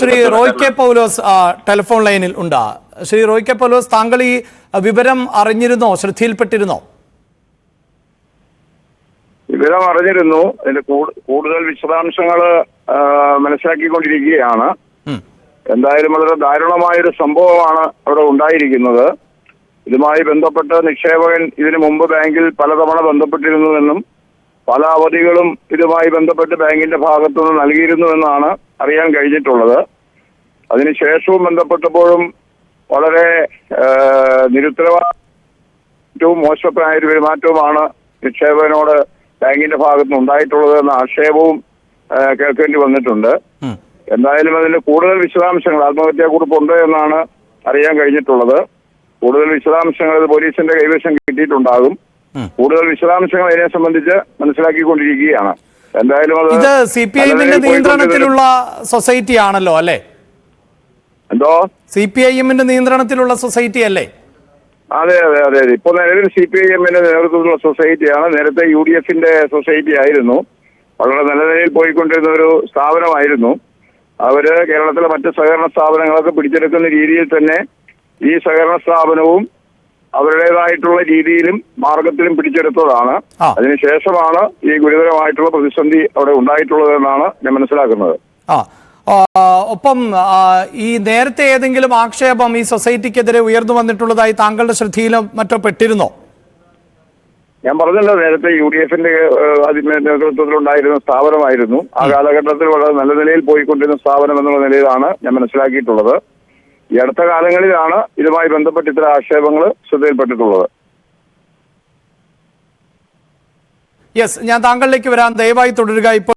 Shri Roy K Paulose telephone ലൈനിൽ ഉണ്ട്. Shri Roy K പൗലോസ് താങ്കൾ ഈ വിവരം അറിഞ്ഞിരുന്നോ ശ്രദ്ധയിൽപ്പെട്ടിരുന്നോ? വിവരം അറിഞ്ഞിരുന്നു. അതിന്റെ കൂടുതൽ വിശദാംശങ്ങൾ മനസ്സിലാക്കിക്കൊണ്ടിരിക്കുകയാണ്. എന്തായാലും വളരെ ദാരുണമായൊരു സംഭവമാണ് അവിടെ ഉണ്ടായിരിക്കുന്നത്. ഇതുമായി ബന്ധപ്പെട്ട് നിക്ഷേപകൻ ഇതിനു മുമ്പ് ബാങ്കിൽ പലതവണ ബന്ധപ്പെട്ടിരുന്നുവെന്നും പല അവധികളും ഇതുമായി ബന്ധപ്പെട്ട് ബാങ്കിന്റെ ഭാഗത്തുനിന്ന് നൽകിയിരുന്നുവെന്നാണ് അറിയാൻ കഴിഞ്ഞിട്ടുള്ളത്. അതിനുശേഷവും ബന്ധപ്പെട്ടപ്പോഴും വളരെ നിരുത്തരവാദവും മോശപ്പെട്ട ഒരു പെരുമാറ്റവുമാണ് നിക്ഷേപകനോട് ബാങ്കിന്റെ ഭാഗത്തുനിന്ന് ഉണ്ടായിട്ടുള്ളത് എന്ന ആക്ഷേപവും കേൾക്കേണ്ടി വന്നിട്ടുണ്ട്. എന്തായാലും അതിന്റെ കൂടുതൽ വിശദാംശങ്ങൾ ആത്മഹത്യാ കുറിപ്പ് ഉണ്ട് എന്നാണ് അറിയാൻ കഴിഞ്ഞിട്ടുള്ളത്. കൂടുതൽ വിശദാംശങ്ങൾ പോലീസിന്റെ കൈവശം കിട്ടിയിട്ടുണ്ടാകും. കൂടുതൽ വിശദാംശങ്ങൾ ഇതിനെ സംബന്ധിച്ച് മനസ്സിലാക്കിക്കൊണ്ടിരിക്കുകയാണ്. എന്തായാലും അത് ഇത് സി പി ഐഎമ്മിന്റെ നിയന്ത്രണത്തിലുള്ള സൊസൈറ്റി ആണല്ലോ അല്ലേ? എന്തോ? സി പി ഐ എമ്മിന്റെ നിയന്ത്രണത്തിലുള്ള സൊസൈറ്റി അല്ലേ? അതെ അതെ അതെ അതെ. ഇപ്പൊ നിലവിൽ സി പി ഐ എമ്മിന്റെ നേതൃത്വത്തിലുള്ള സൊസൈറ്റിയാണ് നേരത്തെ യു ഡി എഫിന്റെ സൊസൈറ്റി ആയിരുന്നു. വളരെ നല്ല നിലയിൽ പോയിക്കൊണ്ടിരുന്ന ഒരു സ്ഥാപനമായിരുന്നു. അവർ കേരളത്തിലെ മറ്റ് സഹകരണ സ്ഥാപനങ്ങളൊക്കെ പിടിച്ചെടുക്കുന്ന രീതിയിൽ തന്നെ ഈ സഹകരണ സ്ഥാപനവും അവരുടേതായിട്ടുള്ള രീതിയിലും മാർഗത്തിലും പിടിച്ചെടുത്തതാണ്. അതിനുശേഷമാണ് ഈ ഗുരുതരമായിട്ടുള്ള പ്രതിസന്ധി അവിടെ ഉണ്ടായിട്ടുള്ളതെന്നാണ് ഞാൻ മനസ്സിലാക്കുന്നത്. ആ, ഒപ്പം ഈ നേരത്തെ ഏതെങ്കിലും ആക്ഷേപം ഈ സൊസൈറ്റിക്കെതിരെ ഉയർന്നു വന്നിട്ടുള്ളതായി താങ്കളുടെ ശ്രദ്ധയിലും മറ്റോ പെട്ടിരുന്നോ? ഞാൻ പറഞ്ഞല്ലോ നേരത്തെ യു ഡി എഫിന്റെ നേതൃത്വത്തിലുണ്ടായിരുന്ന സ്ഥാപനമായിരുന്നു. ആ കാലഘട്ടത്തിൽ വളരെ നല്ല നിലയിൽ പോയിക്കൊണ്ടിരുന്ന സ്ഥാപനം എന്നുള്ള നിലയിലാണ് ഞാൻ മനസ്സിലാക്കിയിട്ടുള്ളത്. ഈ അടുത്ത കാലങ്ങളിലാണ് ഇതുമായി ബന്ധപ്പെട്ട് ഇത്തരം ആക്ഷേപങ്ങൾ ശ്രദ്ധയിൽപ്പെട്ടിട്ടുള്ളത്. യെസ് ഞാൻ താങ്കളിലേക്ക് വരാൻ ദയവായി തുടരുക. ഇപ്പോൾ